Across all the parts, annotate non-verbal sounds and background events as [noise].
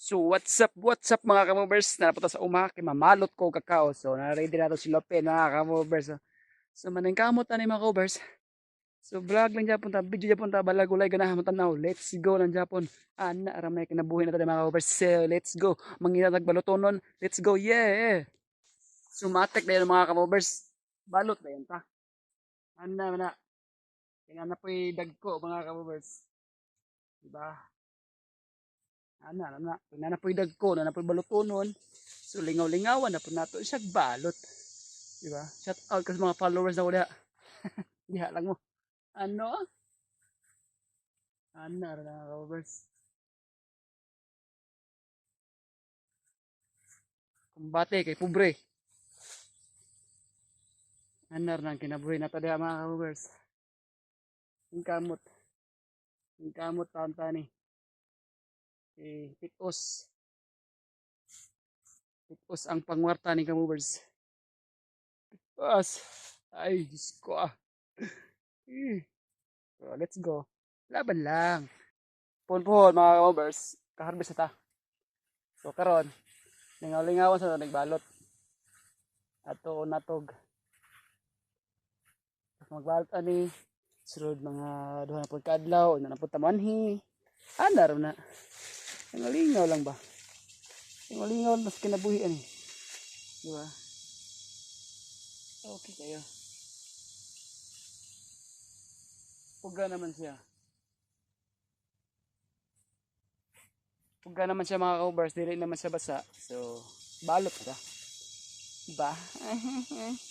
So what's up, what's up mga kamovers? Nanapunta sa uma, kay mamalot ko kakao. So na-ready na to si Lope mga kamovers. So, maning kamot na ni mga kamovers. So vlog lang Japon ta, video Japon ta, balagulay ganahan mo tanaw. Let's go ng Japon. Ana, aram na kinabuhi na to mga kamovers. So let's go. Mangina nagbalutonon. Let's go, yeah! Sumatek na yun mga kamovers. Balot na yun ta. Ana, mana. Kaya na po dagko mga kamovers. Diba? Ana ana na na po'y dagko na na po'y balutonon so lingaw-lingawan na po nato siya balot. Di ba shout out ka sa mga followers na wala [laughs] diha lang mo. Ano? Ano na followers. Kumbate kay pobre. Ano ra kinabuhi na to diha mga followers. Ang kamot. Ang kamot taon-tani eh, pitos. Pitos ang pangwarta ni Kamovers. Pitos. Ay, Diyos ko ah. So, let's go. Laban lang. Pun-pun mga Kamovers. Kaharbis na ta. So, karon Lingaw-lingawan sa nagbalot. Ato natog. Magbalot ani. Sunod mga duha na pagkadlaw. Na napunta manhi. Ana ro na. Lingaw lang ba? Lingaw mas kinabuhian eh. Di ba? Okay kayo. Puga naman siya. Puga naman siya mga kaubers. Dili naman siya basa. So, balot ka. Diba? [laughs]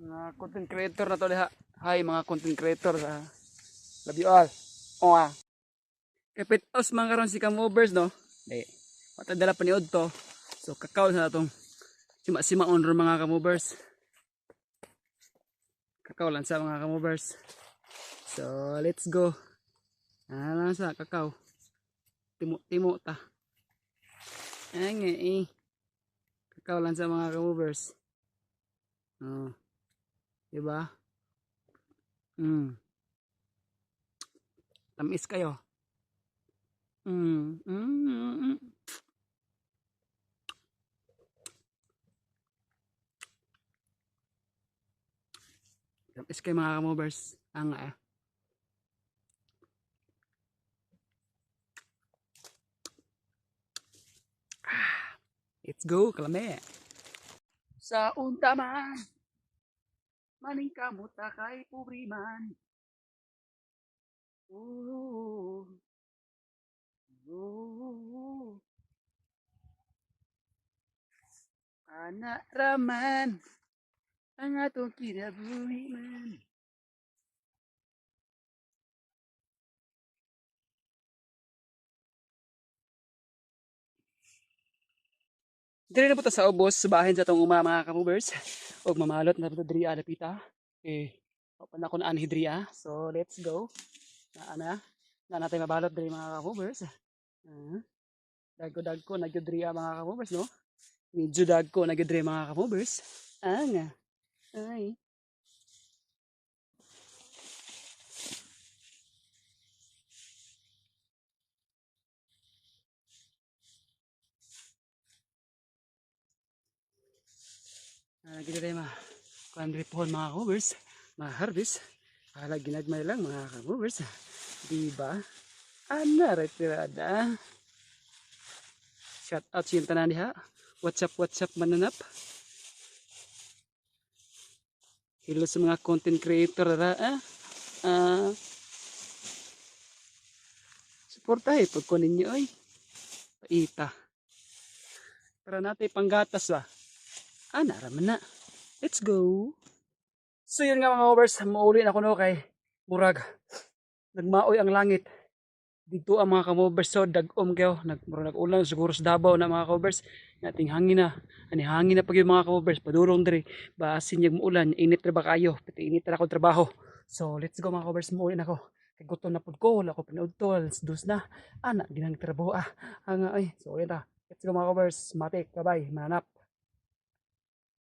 mga content creator na to diha. Hi mga content creator. Uh, love you all. O ah. Kapit os mga karon si Kamovers no. Di. Mata dala pa ni to. So kakao sa natong sima sima on mga Kamovers. Kakao lang sa mga Kamovers. So let's go. Ah lang sa kakao. Timo timo ta. Ay nga eh. Kakao lang sa mga Kamovers. Oh. Diba? Mm. Tamis kayo. Mm. Mm. mm. Tamis kayo mga kamovers. Ang eh. Ah, Let's go, kalame. Sa unta man. Maning kamot kay pubriman. Ooh. Ooh. Anak raman. Ang atong kinabuhi man. Dire na po sa ubos, subahin sa itong uma mga kamubers. Og mamalot na po diri alapita. Eh, open ako na anhidria. So, let's go. Na ana, na natin mabalot diri mga kamubers. Uh, Dagko-dagko na gyud diri mga kamubers, no? Medyo dagko na gyud diri mga kamubers. Ang ay. Uh, gina tayo mga kuandri pohon mga movers, mga harvest. Hala ginagmay lang mga movers. Diba? Ana retirada. Shout out sa tanan diha. What's up, what's up mananap. Hello sa mga content creator ra. Ah. Ah. Suportahe pag ko ninyo ay. Paita. Para natin panggatas ba. Ah, naraman na. Let's go. So yun nga mga overs, mauli na ko no kay Murag. Nagmaoy ang langit. Dito ang mga kamovers so dagom kayo. Nag, murag nag-ulan siguro sa Davao na mga kamovers. Nating hangin na. Ani hangin na pag yung mga kamovers. Padurong diri. Basin yung muulan. Init na ba kayo? Pati init na ako trabaho. So let's go mga kamovers. Mauli na ko. Kay gusto na pud ko. Wala ko pinood to. Alas dos na. Anak, ginang trabaho ah. Ang ay. So yun na. Let's go mga kamovers. Matik. Bye-bye. Mananap.